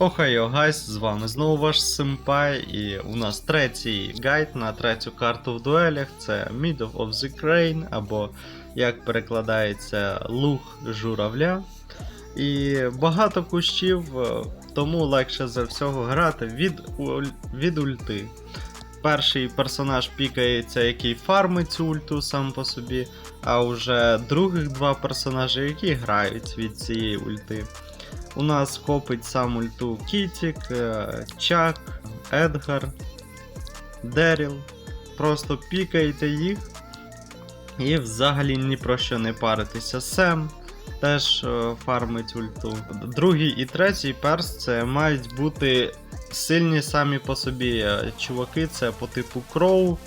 Охайо, гайс, з вами знову ваш Симпай, і у нас третій гайд на третю карту в дуелях. Це Middle of the Crane, або як перекладається луг журавля. І багато кущів, е, тому легше за всього грати від, від ульти. Перший персонаж пікається, який фармить цю ульту сам по собі, а вже других два персонажі, які грають від цієї ульти. У нас копить сам ульту Кітік, е, Чак, Едгар, Деріл. Просто пікайте їх і взагалі ні про що не паритися. Сем теж е, фармить ульту. Другий і третій перс це мають бути сильні самі по собі е, чуваки, це по типу Кроу.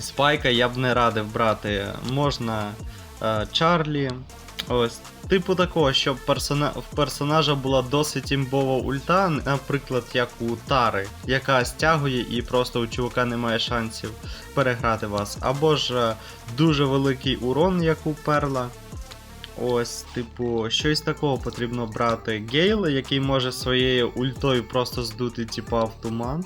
Спайка я б не радив брати. Можна Чарлі. Ось. Типу такого, щоб персона... в персонажа була досить імбова ульта, наприклад, як у Тари, яка стягує і просто у чувака немає шансів переграти вас. Або ж е, дуже великий урон, як у Перла. Ось, типу, щось такого потрібно брати. Гейл, який може своєю ультою просто здути, типу, автоман.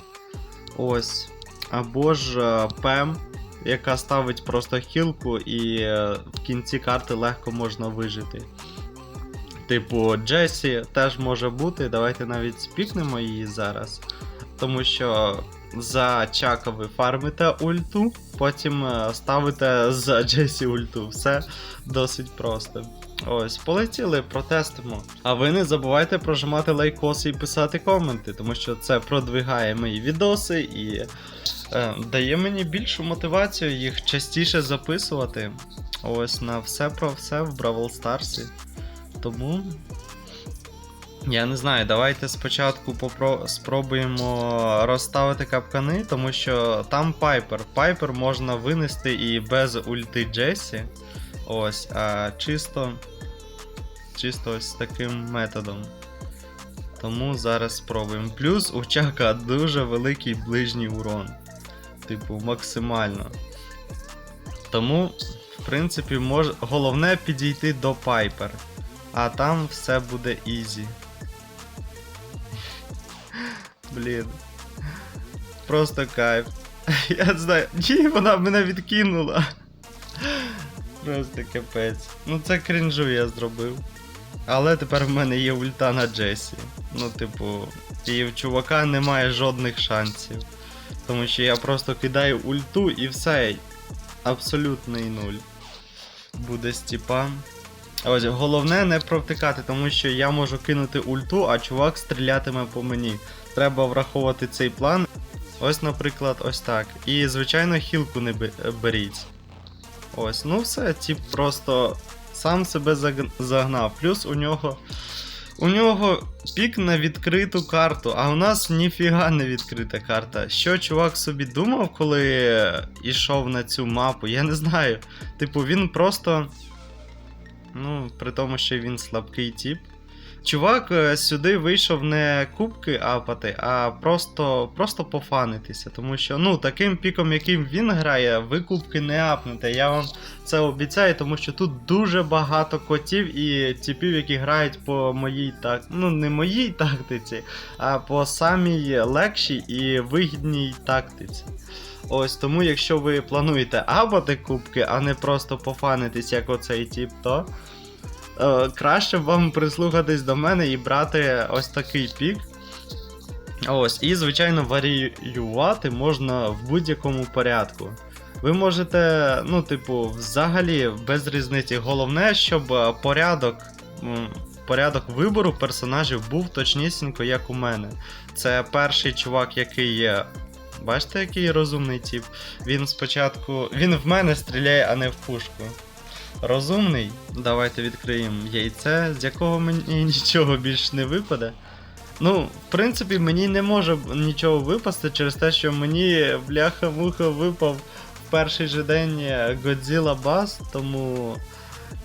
Ось. Або ж е, Пем, яка ставить просто хілку, і е, в кінці карти легко можна вижити. Типу, Джесі теж може бути. Давайте навіть спікнемо її зараз. Тому що за Чака ви фармите ульту, потім е, ставите за Джесі ульту. Все досить просто. Ось, полетіли, протестимо. А ви не забувайте прожимати лайкоси і писати коменти, тому що це продвигає мої відоси і дає мені більшу мотивацію їх частіше записувати. Ось на все про все в Бравл Старсі. Тому. Я не знаю, давайте спочатку попро... спробуємо розставити капкани, тому що там Пайпер. Пайпер можна винести і без ульти Джесі. Ось, а чисто. Чисто ось таким методом. Тому зараз спробуємо. Плюс у Чака дуже великий ближній урон. Типу, максимально. Тому, в принципі, мож... головне підійти до Пайпер. А там все буде ізі. Блін. Просто кайф. Я знаю. Ні, вона мене відкинула. Просто капець. Ну це крінжу я зробив. Але тепер в мене є ульта на Джесі. Ну, типу, і в чувака немає жодних шансів. Тому що я просто кидаю ульту і все. Абсолютний нуль. Буде з тіпа. Ось, головне не провтикати, тому що я можу кинути ульту, а чувак стрілятиме по мені. Треба враховувати цей план. Ось, наприклад, ось так. І, звичайно, хілку не беріть. Ось, ну все, тип просто сам себе загнав. Плюс у нього. У нього пік на відкриту карту, а у нас ніфіга не відкрита карта. Що чувак собі думав, коли йшов на цю мапу? Я не знаю. Типу, він просто. Ну, при тому, що він слабкий тип. Чувак е, сюди вийшов не кубки апати, а просто, просто пофанитися. Тому що, ну, таким піком, яким він грає, ви кубки не апнете. Я вам це обіцяю, тому що тут дуже багато котів і типів, які грають по моїй так. Ну, не моїй тактиці, а по самій легшій і вигідній тактиці. Ось тому, якщо ви плануєте апати кубки, а не просто пофанитись, як оцей тип, то краще вам прислухатись до мене і брати ось такий пік. Ось, і, звичайно, варіювати можна в будь-якому порядку. Ви можете, ну, типу, взагалі без різниці. Головне, щоб е, порядок. Порядок вибору персонажів був точнісінько, як у мене. Це перший чувак, який є. Бачите, який розумний тип. Він спочатку. Він в мене стріляє, а не в пушку. Розумний. Давайте відкриємо яйце, з якого мені нічого більш не випаде. Ну, в принципі, мені не може нічого випасти через те, що мені бляха-муха випав в перший же день Godzilla Bass, тому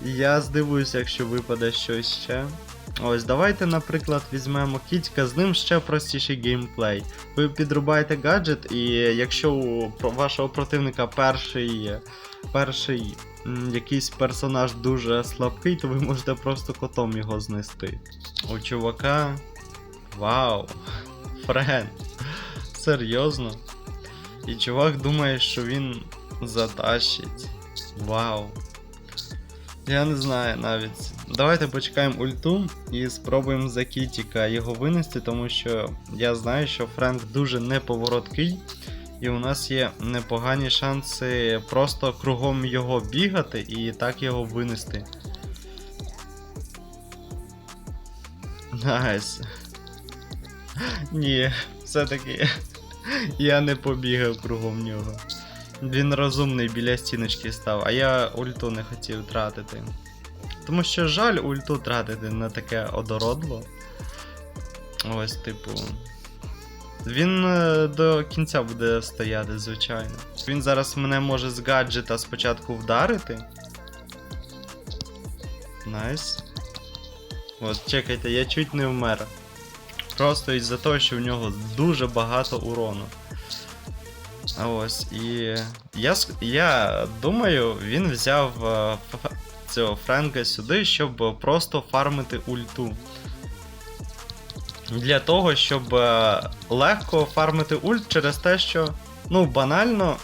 я здивуюся, якщо випаде щось ще. Ось, давайте, наприклад, візьмемо кітька, з ним ще простіший геймплей. Ви підрубаєте гаджет, і якщо у вашого противника перший, перший якийсь персонаж дуже слабкий, то ви можете просто котом його знести. У чувака Вау. Френд. Серйозно. І чувак думає, що він затащить. Вау. Я не знаю навіть. Давайте почекаємо ульту і спробуємо за Кітіка його винести, тому що я знаю, що Френк дуже неповороткий, і у нас є непогані шанси просто кругом його бігати і так його винести. Найс. Ні, все-таки я не побігав кругом нього. Він розумний біля стіночки став, а я ульту не хотів тратити. Тому що жаль ульту тратити на таке одородло. Ось, типу. Він е, до кінця буде стояти, звичайно. Він зараз мене може з гаджета спочатку вдарити. Найс. От, чекайте, я чуть не вмер. Просто із-за того, що в нього дуже багато урону. Ось, і я, я думаю, він взяв е, цього Френка сюди, щоб просто фармити ульту. Для того, щоб е, легко фармити ульт через те, що, ну, банально,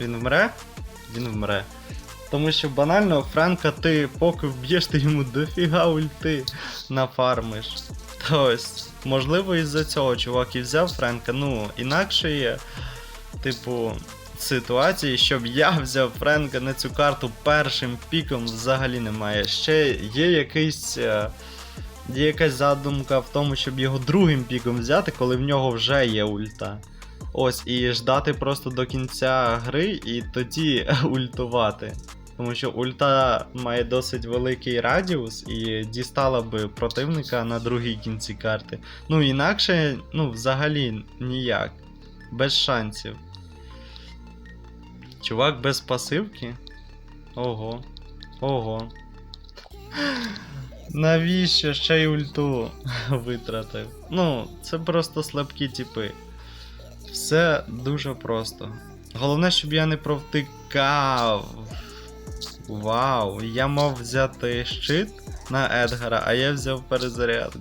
він вмре, він вмре. Тому що банально Френка ти поки вб'єш, ти йому дофіга ульти нафармиш. То ось, можливо, із-за цього чувак і взяв Френка, ну, інакше є, типу, ситуації, щоб я взяв Френка на цю карту першим піком взагалі немає. Ще є якийсь. Є якась задумка в тому, щоб його другим піком взяти, коли в нього вже є ульта. Ось, і ждати просто до кінця гри і тоді ультувати. Тому що ульта має досить великий радіус і дістала би противника на другій кінці карти. Ну інакше, ну, взагалі ніяк. Без шансів. Чувак без пасивки? Ого. Ого. Навіщо ще й ульту витратив? Ну, це просто слабкі типи. Все дуже просто. Головне, щоб я не провтикав. Вау, я мав взяти щит на Едгара, а я взяв перезарядку.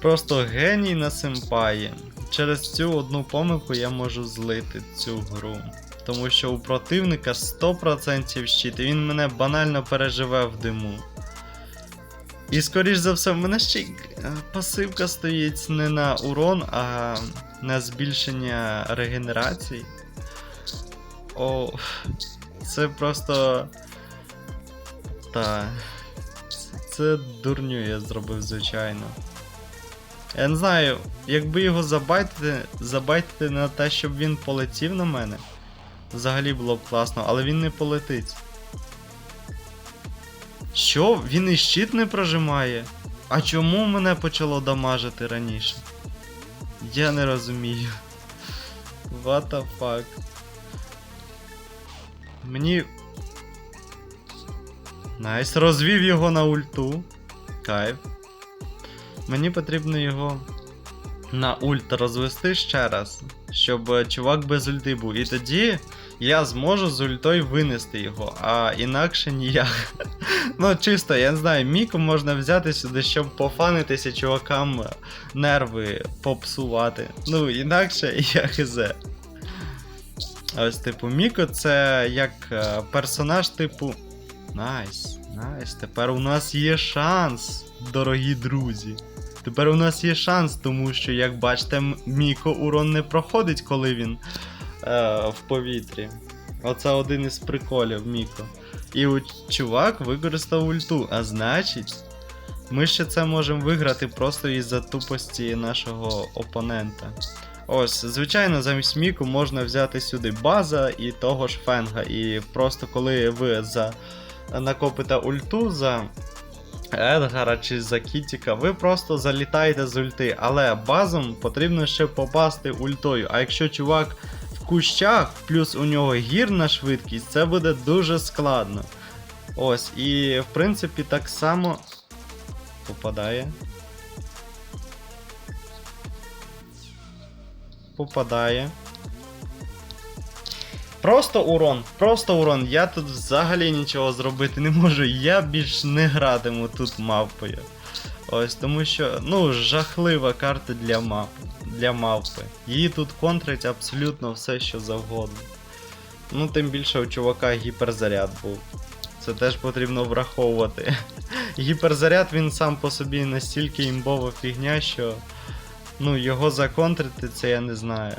Просто геній на симпаї. Через цю одну помилку я можу злити цю гру. Тому що у противника 100% щит, і він мене банально переживе в диму. І скоріш за все, в мене ще й е, пасивка стоїть не на урон, а на збільшення регенерації. О, це просто. Та. Це дурню я зробив, звичайно. Я не знаю, якби його забайтити, забайтити на те, щоб він полетів на мене. Взагалі було б класно, але він не полетить. Що? Він і щит не прожимає? А чому мене почало дамажити раніше? Я не розумію. What the fuck? Мені. Найс, розвів його на ульту. Кайф. Мені потрібно його на ульт розвести ще раз, щоб чувак без ульти був. І тоді я зможу з ультою винести його, а інакше ніяк. Ну, чисто, я не знаю, Міку можна взяти сюди, щоб пофанитися чувакам е, нерви попсувати. Ну, інакше я хз. Ось, типу, Міко це як е, персонаж, типу. Найс, найс. Тепер у нас є шанс, дорогі друзі. Тепер у нас є шанс, тому що, як бачите, Міко урон не проходить, коли він е, в повітрі. Оце один із приколів Міко. І чувак використав ульту, а значить, ми ще це можемо виграти просто із-за тупості нашого опонента. Ось, звичайно, замість Міку можна взяти сюди база і того ж фенга. І просто коли ви за накопите ульту за Едгара чи за Кітіка, ви просто залітаєте з ульти, але базом потрібно ще попасти ультою. А якщо чувак кущах, плюс у нього гірна швидкість, це буде дуже складно. Ось, і в принципі так само попадає. Попадає. Просто урон, просто урон. Я тут взагалі нічого зробити не можу. Я більш не гратиму тут мавпою. Ось тому що, ну, жахлива карта для мап, для мавпи. Її тут контрить абсолютно все, що завгодно. Ну, тим більше у чувака гіперзаряд був. Це теж потрібно враховувати. Гіперзаряд він сам по собі настільки імбова фігня, що ну, його законтрити, це я не знаю.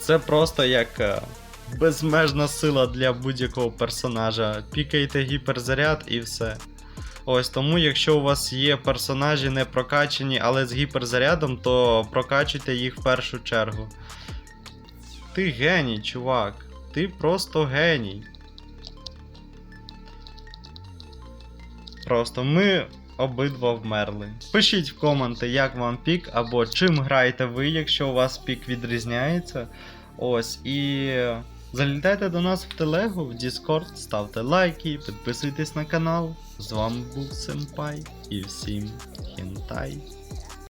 Це просто як е, безмежна сила для будь-якого персонажа. Пікайте гіперзаряд і все. Ось тому, якщо у вас є персонажі не прокачані, але з гіперзарядом, то прокачуйте їх в першу чергу. Ти геній, чувак. Ти просто геній. Просто ми обидва вмерли. Пишіть в коменти, як вам пік, або чим граєте ви, якщо у вас пік відрізняється. Ось, і залітайте до нас в телегу, в Discord, ставте лайки, підписуйтесь на канал. З вами був Сенпай і всім хінтай.